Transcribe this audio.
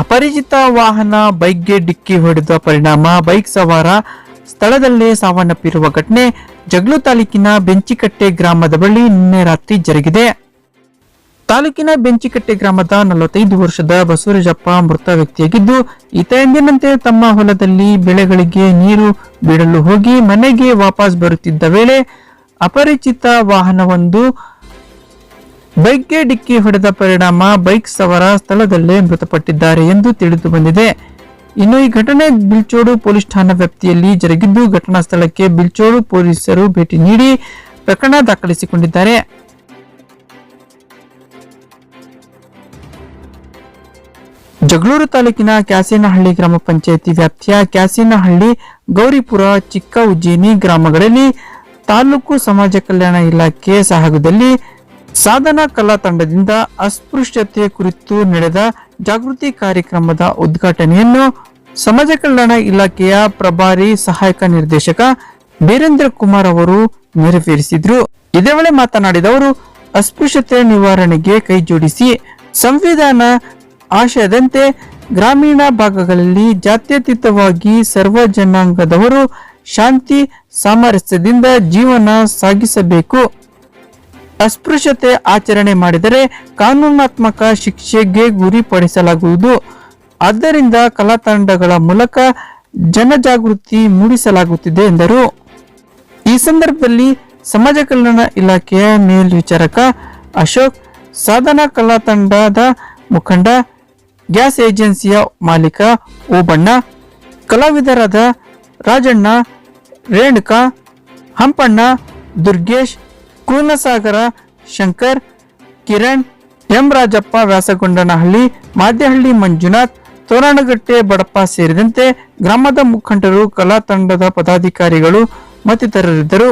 ಅಪರಿಚಿತ ವಾಹನ ಬೈಕ್ಗೆ ಡಿಕ್ಕಿ ಹೊಡೆದ ಪರಿಣಾಮ ಬೈಕ್ ಸವಾರ ಸ್ಥಳದಲ್ಲೇ ಸಾವನ್ನಪ್ಪಿರುವ ಘಟನೆ ಜಗ್ಲು ತಾಲೂಕಿನ ಬೆಂಚಿಕಟ್ಟೆ ಗ್ರಾಮದ ಬಳಿ ನಿನ್ನೆ ರಾತ್ರಿ ಜರುಗಿದೆ. ತಾಲೂಕಿನ ಬೆಂಚಿಕಟ್ಟೆ ಗ್ರಾಮದ ನಲವತ್ತೈದು ವರ್ಷದ ಬಸವರಾಜಪ್ಪ ಮೃತ ವ್ಯಕ್ತಿಯಾಗಿದ್ದು, ಈತ ಎಂದಿನಂತೆ ತಮ್ಮ ಹೊಲದಲ್ಲಿ ಬೆಳೆಗಳಿಗೆ ನೀರು ಬಿಡಲು ಹೋಗಿ ಮನೆಗೆ ವಾಪಸ್ ಬರುತ್ತಿದ್ದ ವೇಳೆ ಅಪರಿಚಿತ ವಾಹನವೊಂದು ಬೈಕ್ಗೆ ಡಿಕ್ಕಿ ಹೊಡೆದ ಪರಿಣಾಮ ಬೈಕ್ ಸವಾರ ಸ್ಥಳದಲ್ಲೇ ಮೃತಪಟ್ಟಿದ್ದಾರೆ ಎಂದು ತಿಳಿದು ಬಂದಿದೆ. ಇನ್ನು ಈ ಘಟನೆ ಬಿಲ್ಚೋಡು ಪೊಲೀಸ್ ಠಾಣಾ ವ್ಯಾಪ್ತಿಯಲ್ಲಿ ಜರುಗಿದ್ದು, ಘಟನಾ ಸ್ಥಳಕ್ಕೆ ಬಿಲ್ಚೋಡು ಪೊಲೀಸರು ಭೇಟಿ ನೀಡಿ ಪ್ರಕರಣ ದಾಖಲಿಸಿಕೊಂಡಿದ್ದಾರೆ. ಜಗಳೂರು ತಾಲೂಕಿನ ಕ್ಯಾಸೇನಹಳ್ಳಿ ಗ್ರಾಮ ಪಂಚಾಯಿತಿ ವ್ಯಾಪ್ತಿಯ ಕ್ಯಾಸೇನಹಳ್ಳಿ ಗೌರಿಪುರ ಚಿಕ್ಕ ಉಜ್ಜಿನಿ ಗ್ರಾಮಗಳಲ್ಲಿ ತಾಲೂಕು ಸಮಾಜ ಕಲ್ಯಾಣ ಇಲಾಖೆ ಸಹಯೋಗದಲ್ಲಿ ಸಾಧನಾ ಕಲಾ ತಂಡದಿಂದ ಅಸ್ಪೃಶ್ಯತೆ ಕುರಿತು ನಡೆದ ಜಾಗೃತಿ ಕಾರ್ಯಕ್ರಮದ ಉದ್ಘಾಟನೆಯನ್ನು ಸಮಾಜ ಕಲ್ಯಾಣ ಇಲಾಖೆಯ ಪ್ರಭಾರಿ ಸಹಾಯಕ ನಿರ್ದೇಶಕ ಬೀರೇಂದ್ರ ಕುಮಾರ್ ಅವರು ನೆರವೇರಿಸಿದ್ರು. ಇದೇ ವೇಳೆ ಮಾತನಾಡಿದ ಅವರು, ಅಸ್ಪೃಶ್ಯತೆ ನಿವಾರಣೆಗೆ ಕೈ ಜೋಡಿಸಿ ಸಂವಿಧಾನ ಆಶಯದಂತೆ ಗ್ರಾಮೀಣ ಭಾಗಗಳಲ್ಲಿ ಜಾತ್ಯತೀತವಾಗಿ ಸರ್ವ ಜನಾಂಗದವರು ಶಾಂತಿ, ಸಾಮರಸ್ಯದಿಂದ ಜೀವನ ಸಾಗಿಸಬೇಕು. ಅಸ್ಪೃಶ್ಯತೆ ಆಚರಣೆ ಮಾಡಿದರೆ ಕಾನೂನಾತ್ಮಕ ಶಿಕ್ಷೆಗೆ ಗುರಿಪಡಿಸಲಾಗುವುದು. ಆದ್ದರಿಂದ ಕಲಾ ತಂಡಗಳ ಮೂಲಕ ಜನಜಾಗೃತಿ ಮೂಡಿಸಲಾಗುತ್ತಿದೆ ಎಂದರು. ಈ ಸಂದರ್ಭದಲ್ಲಿ ಸಮಾಜ ಕಲ್ಯಾಣ ಇಲಾಖೆಯ ಮೇಲ್ವಿಚಾರಕ ಅಶೋಕ್, ಸಾಧನಾ ಕಲಾ ತಂಡದ ಮುಖಂಡ, ಗ್ಯಾಸ್ ಏಜೆನ್ಸಿಯ ಮಾಲೀಕ ಓಬಣ್ಣ, ಕಲಾವಿದರಾದ ರಾಜಣ್ಣ, ರೇಣುಕಾ, ಹಂಪಣ್ಣ, ದುರ್ಗೇಶ್ ಕೂನಸಾಗರ ಶಂಕರ್, ಕಿರಣ್, ಎಂ ರಾಜಪ್ಪ ವ್ಯಾಸಗೊಂಡನಹಳ್ಳಿ, ಮಾದ್ಯಹಳ್ಳಿ ಮಂಜುನಾಥ್, ತೋರಣಗಟ್ಟೆ ಬಡಪ್ಪ ಸೇರಿದಂತೆ ಗ್ರಾಮದ ಮುಖಂಡರು, ಕಲಾ ತಂಡದ ಪದಾಧಿಕಾರಿಗಳು ಮತ್ತಿತರರಿದ್ದರು.